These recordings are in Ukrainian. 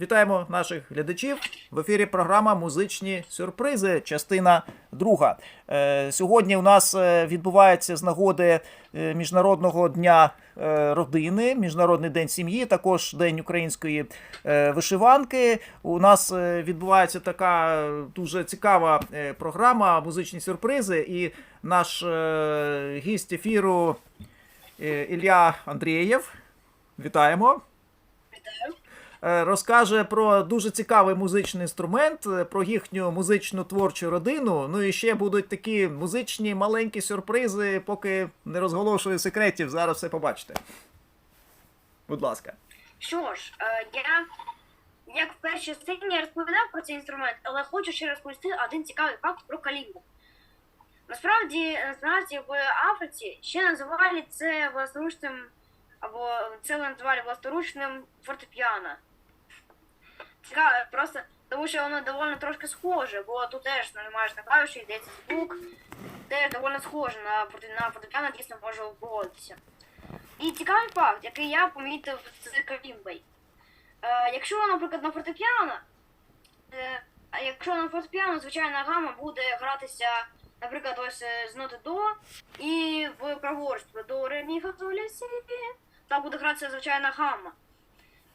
Вітаємо наших глядачів. В ефірі програма Музичні сюрпризи, частина друга. Е, Сьогодні у нас е, відбувається з нагоди е, Міжнародного дня родини, Міжнародний день сім'ї, також День української вишиванки. У нас відбувається така дуже цікава програма Музичні сюрпризи. І наш гість ефіру Ілля Андрієв. Вітаємо. Вітаю. Е, розкаже про дуже цікавий музичний інструмент, е, про їхню музичну творчу родину. Ну і ще будуть такі музичні маленькі сюрпризи, поки не розголошую секретів. Зараз все побачите. Будь ласка. Що ж, е, я як в першій сцені розповідав про цей інструмент, але хочу ще розповісти один цікавий факт про калімбу. Насправді, насправді в Африці ще називали це власноручним, або це називали власноручним фортепіано. Цікаво, просто тому що воно доволі трошки схоже, бо тут теж нажимаєш на клавіші, йдеться звук, теж доволі схоже на, на фортепіано, дійсно може погодитися. І цікавий факт, який я помітив з калімбой. Е, якщо, наприклад, на фортепіано, е, якщо на фортепіано звичайна гама буде гратися, наприклад, ось е, з ноти до і в праворуч до ре, мі, фа, соль, ля, сі, там буде гратися звичайна гама.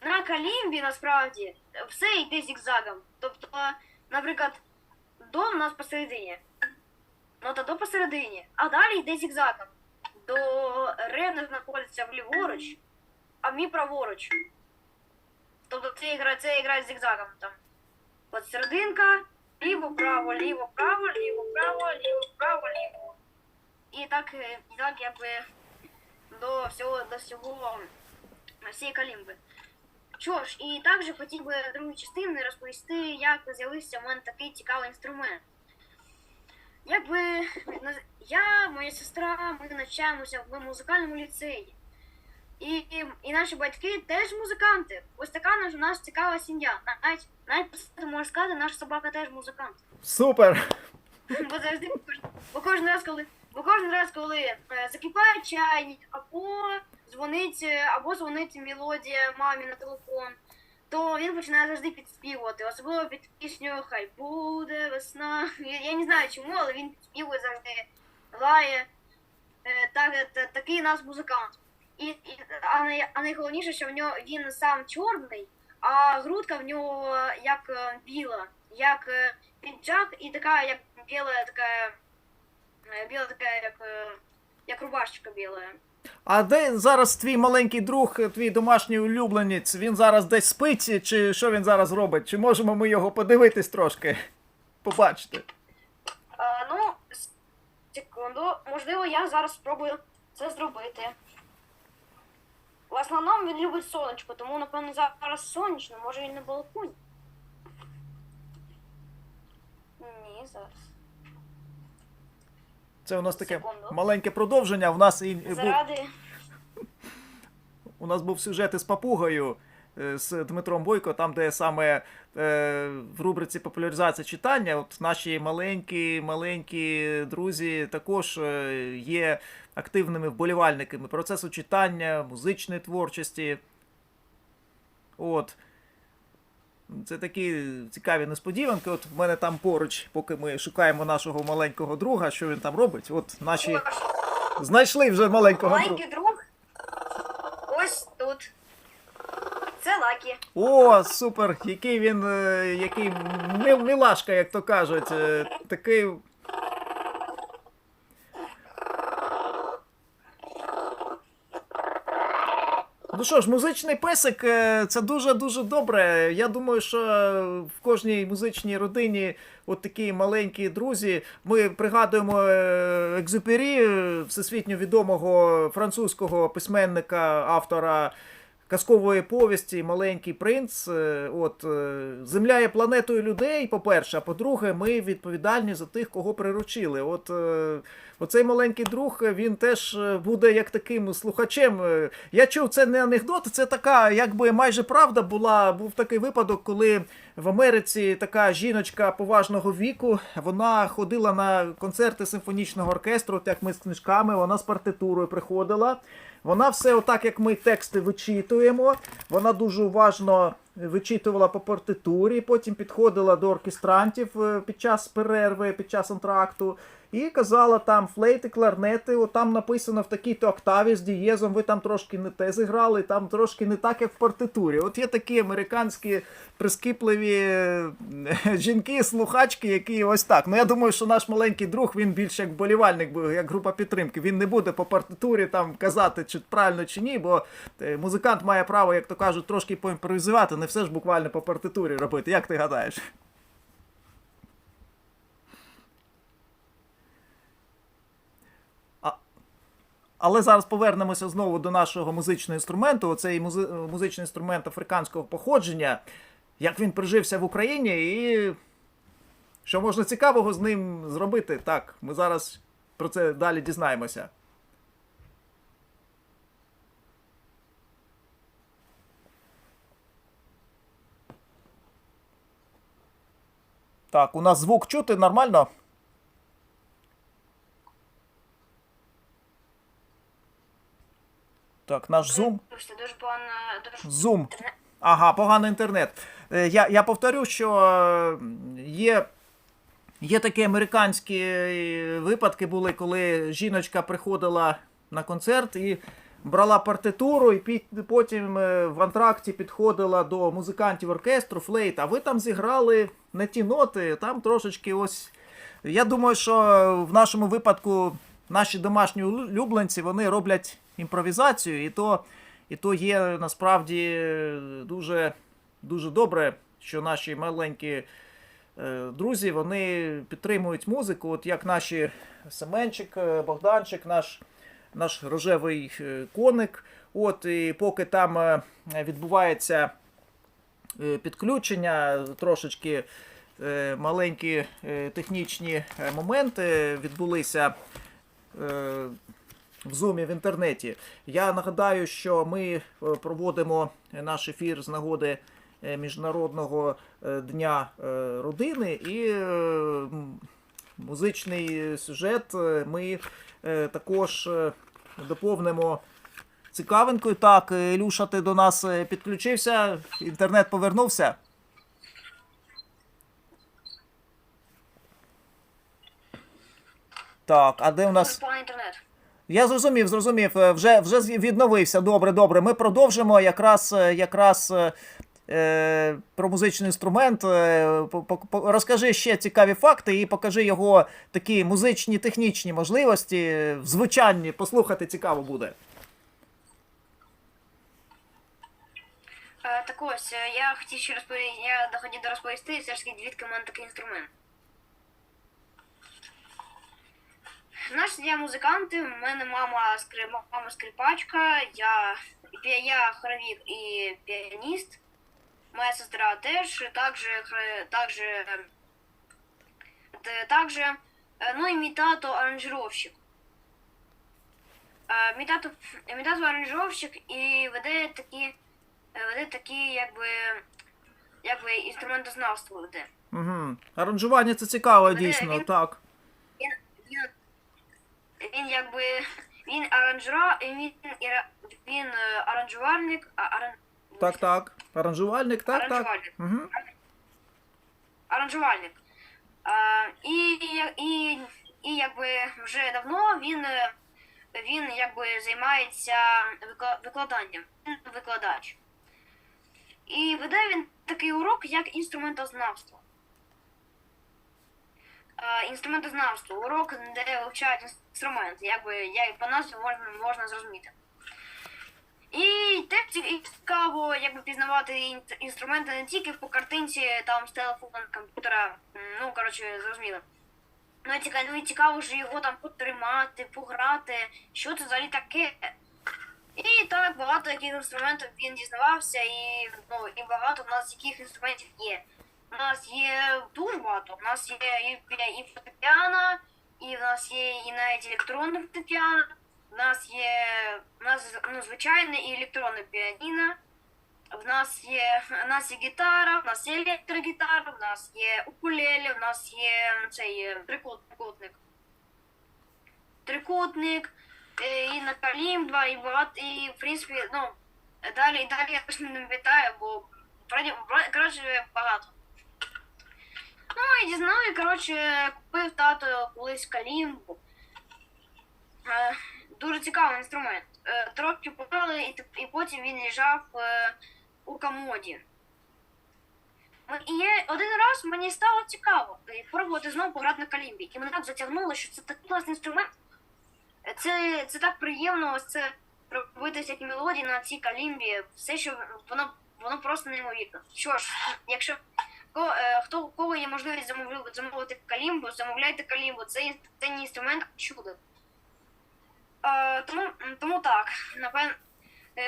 На калімбі насправді все йде зігзагом. Тобто, наприклад, до у нас посередині. Нота до посередині, а далі йде зігзагом. До ре не знаходиться вліворуч, а мі праворуч. Тобто це гра, це гра з зігзагом там. От серединка, ліво, право, ліво, право, ліво, право, ліво, право, ліво. І так, е, і так якби до всього, до всього всієї калімби. Що ж, і також хотів би в другій частини розповісти, як з'явився в мене такий цікавий інструмент. Якби я, моя сестра, ми навчаємося в музикальному ліцеї. І, і, і наші батьки теж музиканти. Ось така наш, у нас цікава сім'я. Навіть навіть можна сказати, наша собака теж музикант. Супер! Бо завжди бо кожен раз, коли бо кожен раз, коли е, закипає чайник, або дзвонить, е, або дзвонить мелодія мамі на телефон, то він починає завжди підспівувати, особливо під пісню Хай буде весна. Я, не знаю чому, але він підспівує завжди, лає. Е, Так, такий у нас музикант. І, і, а, а найголовніше, що в нього він сам чорний, а грудка в нього як е, біла, як піджак і така, як біла, така, біла така, як, як рубашечка біла. А де зараз твій маленький друг, твій домашній улюбленець? Він зараз десь спить, чи що він зараз робить? Чи можемо ми його подивитись трошки? Побачити. А, ну, секунду, можливо, я зараз спробую це зробити. В основному він любить сонечко, тому, напевно, зараз сонячно, може він на балконі. Ні, зараз. Це у нас таке Секунду. маленьке продовження. У нас і був Заради. У нас був сюжет із папугою е, з Дмитром Бойко, там, де саме е, в рубриці популяризація читання, от наші маленькі, маленькі друзі також е, є активними вболівальниками процесу читання, музичної творчості. От. Це такі цікаві несподіванки. От в мене там поруч, поки ми шукаємо нашого маленького друга, що він там робить. От наші знайшли вже маленького друга. Маленький друг. Ось тут. Це Лакі. О, супер! Який він, е, який мил, милашка, як то кажуть. е, Такий. Ну що ж, музичний песик е, це дуже-дуже добре. Я думаю, що в кожній музичній родині от такі маленькі друзі. Ми пригадуємо е, Екзюпері, е, всесвітньо відомого французького письменника, автора казкової повісті Маленький принц. Е, От е, земля є планетою людей, по-перше, а по-друге, ми відповідальні за тих, кого приручили. От е, оцей маленький друг він теж буде як таким слухачем. Я чув, це не анекдот, це така, якби майже правда була. Був такий випадок, коли в Америці така жіночка поважного віку, вона ходила на концерти симфонічного оркестру, от як ми з книжками, вона з партитурою приходила. Вона все отак, як ми тексти вичитуємо. Вона дуже уважно вичитувала по партитурі, потім підходила до оркестрантів е, під час перерви, під час антракту, і казала там флейти, кларнети, от там написано в такій-то октаві з дієзом, ви там трошки не те зіграли, там трошки не так, як в партитурі. От є такі американські прискіпливі е, жінки, слухачки, які ось так. Ну я думаю, що наш маленький друг він більше як болівальник, бо як група підтримки. Він не буде по партитурі там казати, чи правильно чи ні, бо е, музикант має право, як то кажуть, трошки поімпровізувати, не все ж буквально по партитурі робити. Як ти гадаєш? Але зараз повернемося знову до нашого музичного інструменту. Оцей музи... музичний інструмент африканського походження. Як він прижився в Україні і що можна цікавого з ним зробити? Так, ми зараз про це далі дізнаємося. Так, у нас звук чути нормально? Так, наш зум. Зум. Ага, поганий інтернет. Е, Я, я повторю, що е, є, є такі американські е, випадки були, коли жіночка приходила на концерт і брала партитуру, і потім в антракті підходила до музикантів оркестру, флейт, а ви там зіграли не ті ноти, там трошечки ось. Я думаю, що в нашому випадку наші домашні улюбленці вони роблять імпровізацію, і то, і то є насправді дуже, дуже добре, що наші маленькі е, друзі вони підтримують музику, от як наші Семенчик, е, Богданчик, наш, наш рожевий е, коник. От, і поки там відбувається підключення, трошечки маленькі технічні моменти відбулися в зумі в інтернеті. Я нагадаю, що ми е, проводимо наш ефір з нагоди е, Міжнародного е, дня родини і музичний сюжет ми також доповнимо цікавинкою. Так, Ілюша, ти до нас підключився, інтернет повернувся. Так, а де у нас. інтернет. Я зрозумів, зрозумів. Е, Вже, вже відновився. Добре, добре. Ми продовжимо якраз, е, якраз е, е, про музичний інструмент. Розкажи ще цікаві факти і покажи його такі музичні технічні можливості в звучанні. Послухати цікаво буде. Так ось, я хотів ще розповісти, я хотів розповісти, все ж таки, звідки в мене такий інструмент. Наші сім'я музиканти, в мене мама, скри... мама скрипачка, я, я хоровик і піаніст. Моя сестра теж, також, також, також, е, ну і мій тато аранжировщик. Е, Мій тато, мій тато аранжировщик і веде такі е, веде такі, якби, якби інструментознавство веде. Угу. Аранжування це цікаво, дійсно, він- так. Він, він, він якби він аранжера, він, він е, аранжувальник, аран, Так, так. Аранжувальник, так, так. Аранжувальник. Угу. аранжувальник. А, і, і, і якби вже давно він, е, він якби займається викладанням. Він викладач. І веде він такий урок, як інструментознавство. Інструментознавство, урок, де вивчають інструмент, якби як по назві можна, можна зрозуміти. І теж цікаво якби пізнавати інструменти не тільки по картинці, там з телефона, комп'ютера, ну коротше, зрозуміло. Ну і цікаво, ну, і цікаво ж його там потримати, пограти, що це взагалі таке. І так багато яких інструментів він дізнавався, і ну і багато в нас яких інструментів є. У нас є дуже багато. У нас є і, пі- і фортепіано, і в нас є і навіть електронне фортепіано. В нас є в нас ну, звичайне і електронне піаніно. В нас є в нас є гітара, в нас є електрогітара, в нас є укулеле, в нас є цей е, трикут, трикутник. Трикутник, е, і на калімба, і багато, і в принципі, ну, далі, далі я точно не пам'ятаю, бо вроді, вроді, коротше, багато. Ну і дізнав, і, коротше, купив тато колись калімбу. Е, дуже цікавий інструмент. Е, трохи попали, і, потім він лежав е, у комоді. І один раз мені стало цікаво пробувати знову пограти на калімбі. І мене так затягнуло, що це такий класний інструмент. Це, це так приємно, ось це робити всякі мелодії на цій калімбі. Все, що воно, воно просто неймовірно. Що ж, якщо ко- е, хто у кого є можливість замовляти, замовити калімбу, замовляйте калімбу. Це, це не інструмент а чудо. Е, тому, тому так, напевно.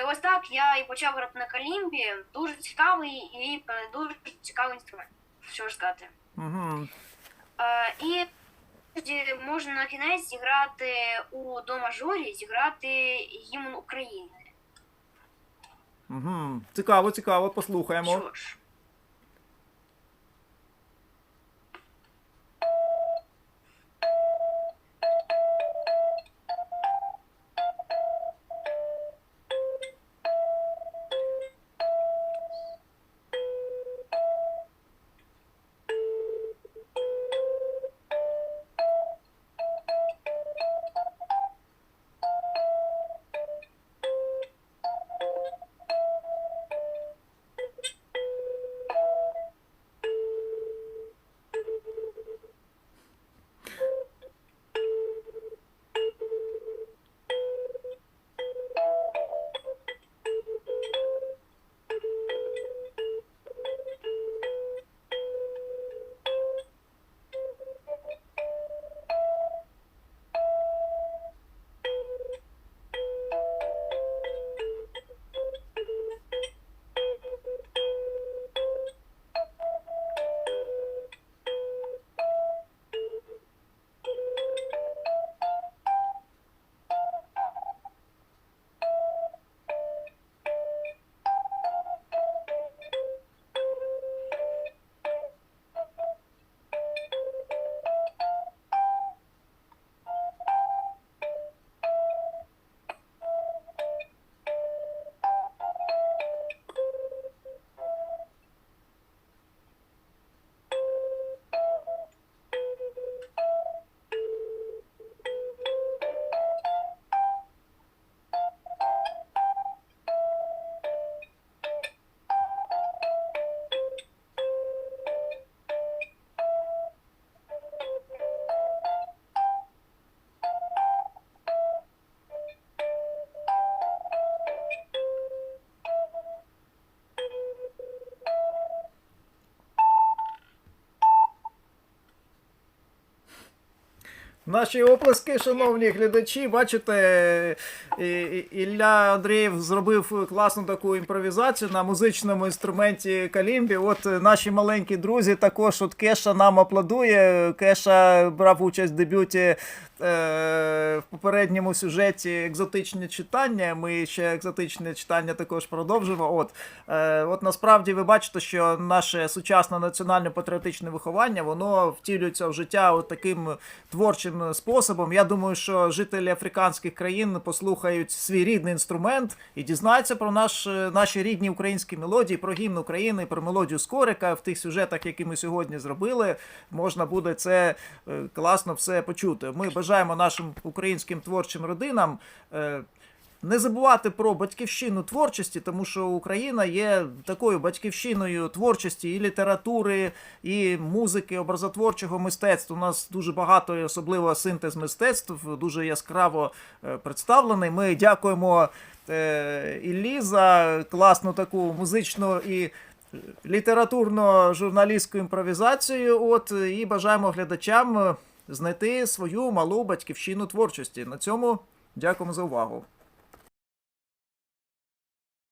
Ось так я і почав грати на калімбі. Дуже цікавий і е, дуже цікавий інструмент. Що ж сказати. Угу. Е, і можна на кінець зіграти у до мажорі, зіграти гімн України. Угу. Цікаво, цікаво, послухаємо. Що ж. Наші оплески, шановні глядачі, бачите, Ілля Андрієв зробив класну таку імпровізацію на музичному інструменті калімбі. От наші маленькі друзі також от Кеша нам аплодує. Кеша брав участь в дебюті в попередньому сюжеті екзотичне читання. Ми ще екзотичне читання також продовжимо. От, е, от насправді ви бачите, що наше сучасне національне патріотичне виховання воно втілюється в життя от таким творчим способом. Я думаю, що жителі африканських країн послухають свій рідний інструмент і дізнаються про наш, е, наші рідні українські мелодії, про гімн України, про мелодію Скорика в тих сюжетах, які ми сьогодні зробили. Можна буде це е, класно все почути. Ми бажаємо нашим українським творчим родинам. е, не забувати про батьківщину творчості, тому що Україна є такою батьківщиною творчості і літератури, і музики, образотворчого мистецтва. У нас дуже багато, особливо синтез мистецтв, дуже яскраво е, представлений. Ми дякуємо е, Іллі за класну таку музичну і літературно-журналістську імпровізацію. От і бажаємо глядачам знайти свою малу батьківщину творчості. На цьому дякуємо за увагу.